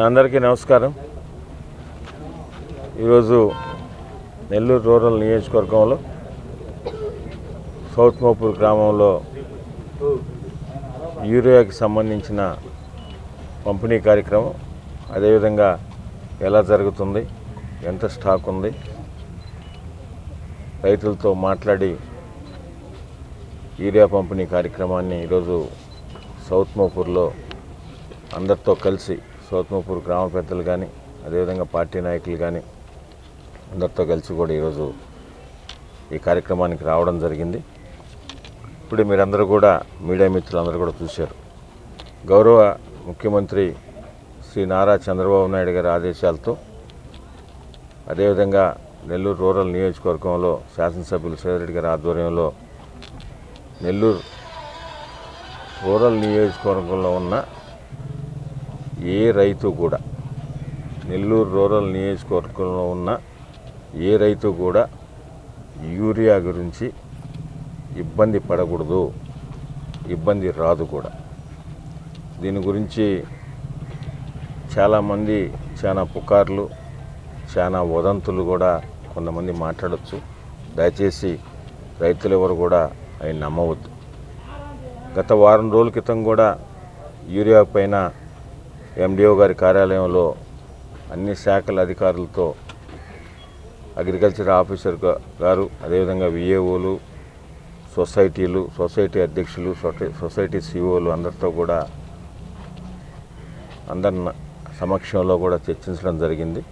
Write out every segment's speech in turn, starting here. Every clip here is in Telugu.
అందరికీ నమస్కారం. ఈరోజు నెల్లూరు రూరల్ నియోజకవర్గంలో సౌత్ మోపూర్ గ్రామంలో యూరియాకి సంబంధించిన పంపిణీ కార్యక్రమం అదేవిధంగా ఎలా జరుగుతుంది ఎంత స్టాక్ ఉంది రైతులతో మాట్లాడి యూరియా పంపిణీ కార్యక్రమాన్ని ఈరోజు సౌత్ మోపూర్లో అందరితో కలిసి సోత్మపూర్ గ్రామ పెద్దలు కానీ అదేవిధంగా పార్టీ నాయకులు కానీ అందరితో కలిసి కూడా ఈరోజు ఈ కార్యక్రమానికి రావడం జరిగింది. ఇప్పుడు మీరందరూ కూడా మీడియా మిత్రులందరూ కూడా చూశారు. గౌరవ ముఖ్యమంత్రి శ్రీ నారా చంద్రబాబు నాయుడు గారి ఆదేశాలతో అదేవిధంగా నెల్లూరు రూరల్ నియోజకవర్గంలో శాసనసభ్యులు సేదరెడ్డి గారి ఆధ్వర్యంలో నెల్లూరు రూరల్ నియోజకవర్గంలో ఉన్న ఏ రైతు కూడా నెల్లూరు రూరల్ నియోజకవర్గంలో ఉన్న ఏ రైతు కూడా యూరియా గురించి ఇబ్బంది పడకూడదు ఇబ్బంది రాదు కూడా. దీని గురించి చాలామంది చాలా పుకార్లు చాలా వదంతులు కూడా కొంతమంది మాట్లాడచ్చు. దయచేసి రైతులు ఎవరు కూడా అవి నమ్మవద్దు. గత వారం రోజుల క్రితం కూడా యూరియా పైన ఎండిఓ గారి కార్యాలయంలో అన్ని శాఖల అధికారులతో అగ్రికల్చర్ ఆఫీసర్ గారు అదేవిధంగా విఏఓలు సొసైటీలు సొసైటీ అధ్యక్షులు సొసై- సొసైటీ సిఓలు అందరితో కూడా అందరి సమక్షంలో కూడా చర్చించడం జరిగింది.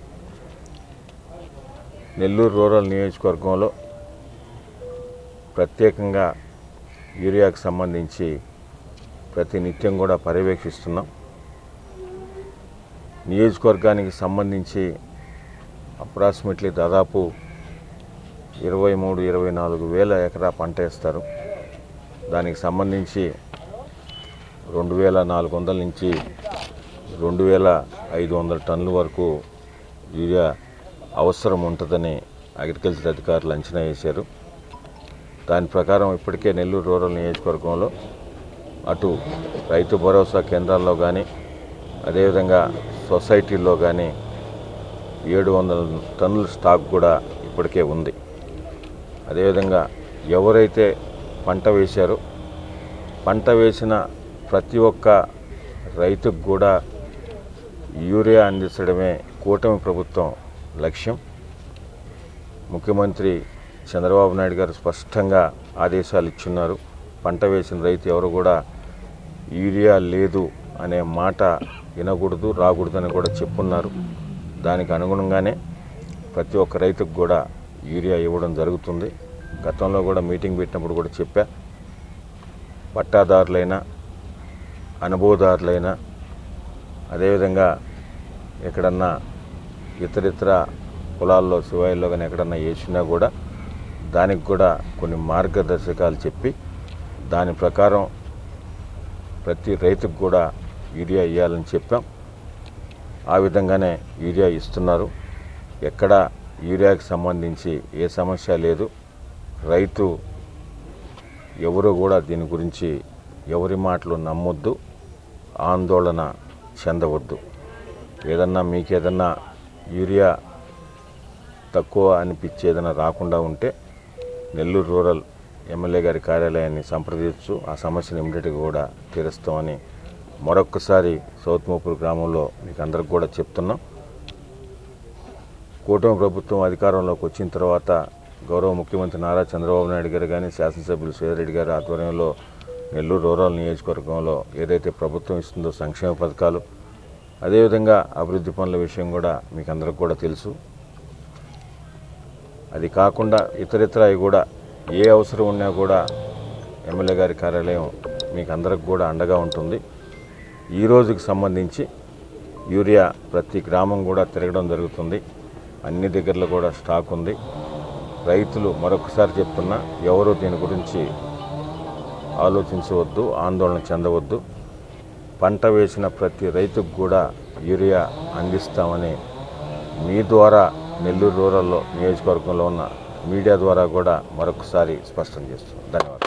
నెల్లూరు రూరల్ నియోజకవర్గంలో ప్రత్యేకంగా యూరియాకు సంబంధించి ప్రతి నిత్యం కూడా పర్యవేక్షిస్తున్నాం. నియోజకవర్గానికి సంబంధించి అప్రాక్సిమేట్లీ దాదాపు ఇరవై మూడు ఇరవై నాలుగు వేల ఎకరా పంట వేస్తారు. దానికి సంబంధించి రెండు వేల నాలుగు వందల నుంచి రెండు వేల ఐదు వందల టన్నుల వరకు యూరియా అవసరం ఉంటుందని అగ్రికల్చర్ అధికారులు అంచనా వేశారు. దాని ప్రకారం ఇప్పటికే నెల్లూరు రూరల్ నియోజకవర్గంలో అటు రైతు భరోసా కేంద్రాల్లో కానీ అదేవిధంగా సొసైటీల్లో కానీ ఏడు వందల టన్నుల స్టాక్ కూడా ఇప్పటికే ఉంది. అదేవిధంగా ఎవరైతే పంట వేశారో పంట వేసిన ప్రతి ఒక్క రైతుకు కూడా యూరియా అందించడమే కూటమి ప్రభుత్వం లక్ష్యం. ముఖ్యమంత్రి చంద్రబాబు నాయుడు గారు స్పష్టంగా ఆదేశాలు ఇచ్చున్నారు. పంట వేసిన రైతు ఎవరు కూడా యూరియా లేదు అనే మాట వినకూడదు రాకూడదని కూడా చెప్పున్నారు. దానికి అనుగుణంగానే ప్రతి ఒక్క రైతుకు కూడా యూరియా ఇవ్వడం జరుగుతుంది. గతంలో కూడా మీటింగ్ పెట్టినప్పుడు కూడా చెప్పా. పట్టాదారులైనా అనుభవదారులైనా అదేవిధంగా ఎక్కడన్నా ఇతరితర పొలాల్లో శివాయిల్లో కానీ ఎక్కడన్నా వేసినా కూడా దానికి కూడా కొన్ని మార్గదర్శకాలు చెప్పి దాని ప్రకారం ప్రతి రైతుకు కూడా యూరియా ఇవ్వాలని చెప్పాం. ఆ విధంగానే యూరియా ఇస్తున్నారు. ఎక్కడ యూరియాకి సంబంధించి ఏ సమస్య లేదు. రైతు ఎవరు కూడా దీని గురించి ఎవరి మాటలు నమ్మొద్దు. ఆందోళన చెందవద్దు. ఏదన్నా మీకేదన్నా యూరియా తక్కువ అనిపించి ఏదైనా రాకుండా ఉంటే నెల్లూరు రూరల్ ఎమ్మెల్యే గారి కార్యాలయాన్ని సంప్రదించు ఆ సమస్యను ఇమ్మీడియట్గా కూడా తీరుస్తామని మరొక్కసారి సౌత్మూపూర్ గ్రామంలో మీకు అందరికి కూడా చెప్తున్నాం. కూటమి ప్రభుత్వం అధికారంలోకి వచ్చిన తర్వాత గౌరవ ముఖ్యమంత్రి నారా చంద్రబాబు నాయుడు గారు కానీ శాసనసభ్యులు శ్రీరెడ్డి గారి ఆధ్వర్యంలో నెల్లూరు రూరల్ నియోజకవర్గంలో ఏదైతే ప్రభుత్వం ఇస్తుందో సంక్షేమ పథకాలు అదేవిధంగా అభివృద్ధి పనుల విషయం కూడా మీకు అందరికి కూడా తెలుసు. అది కాకుండా ఇతరితర కూడా ఏ అవసరం ఉన్నా కూడా ఎమ్మెల్యే గారి కార్యాలయం మీకు అందరికి కూడా అండగా ఉంటుంది. ఈ రోజుకి సంబంధించి యూరియా ప్రతి గ్రామం కూడా తిరగడం జరుగుతుంది. అన్ని దగ్గరలో కూడా స్టాక్ ఉంది. రైతులు మరొకసారి చెప్తున్నా ఎవరు దీని గురించి ఆలోచించవద్దు ఆందోళన చెందవద్దు. పంట వేసిన ప్రతి రైతుకు కూడా యూరియా అందిస్తామని మీ ద్వారా నెల్లూరు రూరల్లో నియోజకవర్గంలో ఉన్న మీడియా ద్వారా కూడా మరొకసారి స్పష్టం చేస్తున్నాం. ధన్యవాదాలు.